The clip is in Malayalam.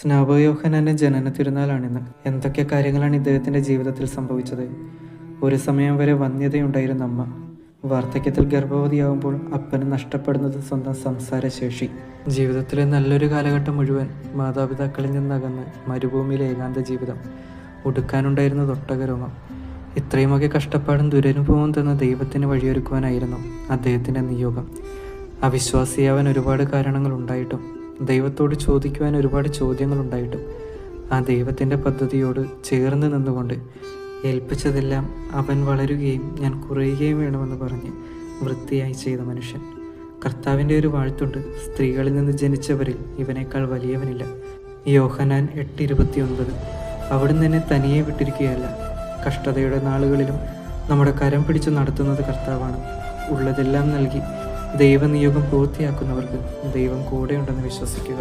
സ്നാപയോഹനാന്റെ ജനന തിരുനാളാണിന്ന്. എന്തൊക്കെ കാര്യങ്ങളാണ് ഇദ്ദേഹത്തിന്റെ ജീവിതത്തിൽ സംഭവിച്ചത്? ഒരു സമയം വരെ വന്യതയുണ്ടായിരുന്ന അമ്മ. വാർദ്ധക്യത്തിൽ ഗർഭവതിയാവുമ്പോൾ അപ്പന് നഷ്ടപ്പെടുന്നത് സ്വന്തം സംസാരശേഷി. ജീവിതത്തിലെ നല്ലൊരു കാലഘട്ടം മുഴുവൻ മാതാപിതാക്കളിൽ നിന്നകന്ന് മരുഭൂമിയിലെ ഏകാന്ത ജീവിതം ഒടുക്കാനുണ്ടായിരുന്ന തൊട്ടകരോമം. ഇത്രയുമൊക്കെ കഷ്ടപ്പാടും ദുരനുഭവം തന്ന ദൈവത്തിന് വഴിയൊരുക്കുവാനായിരുന്നു അദ്ദേഹത്തിന്റെ നിയോഗം. അവിശ്വാസിയാവാൻ ഒരുപാട് കാരണങ്ങൾ ഉണ്ടായിട്ടും ദൈവത്തോട് ചോദിക്കുവാൻ ഒരുപാട് ചോദ്യങ്ങൾ ഉണ്ടായിട്ടും ആ ദൈവത്തിന്റെ പദ്ധതിയോട് ചേർന്ന് നിന്നുകൊണ്ട് ഏൽപ്പിച്ചതെല്ലാം അവൻ വളരുകയും ഞാൻ കുറയുകയും വേണമെന്ന് പറഞ്ഞ് വൃത്തിയായി ചെയ്ത മനുഷ്യൻ. കർത്താവിന്റെ ഒരു വാഴ്ത്തുണ്ട്. സ്ത്രീകളിൽ നിന്ന് ജനിച്ചവരിൽ ഇവനേക്കാൾ വലിയവനില്ല. യോഹനാൻ എട്ട് ഇരുപത്തിയൊൻപത്. അവിടുന്ന് എന്നെ തനിയെ വിട്ടിരിക്കുകയല്ല. കഷ്ടതയുടെ നാളുകളിലും നമ്മുടെ കരം പിടിച്ചു നടത്തുന്നത് കർത്താവാണ്. ഉള്ളതെല്ലാം നൽകി ദൈവനിയോഗം പൂർത്തിയാക്കുന്നവർക്ക് ദൈവം കൂടെയുണ്ടെന്ന് വിശ്വസിക്കുക.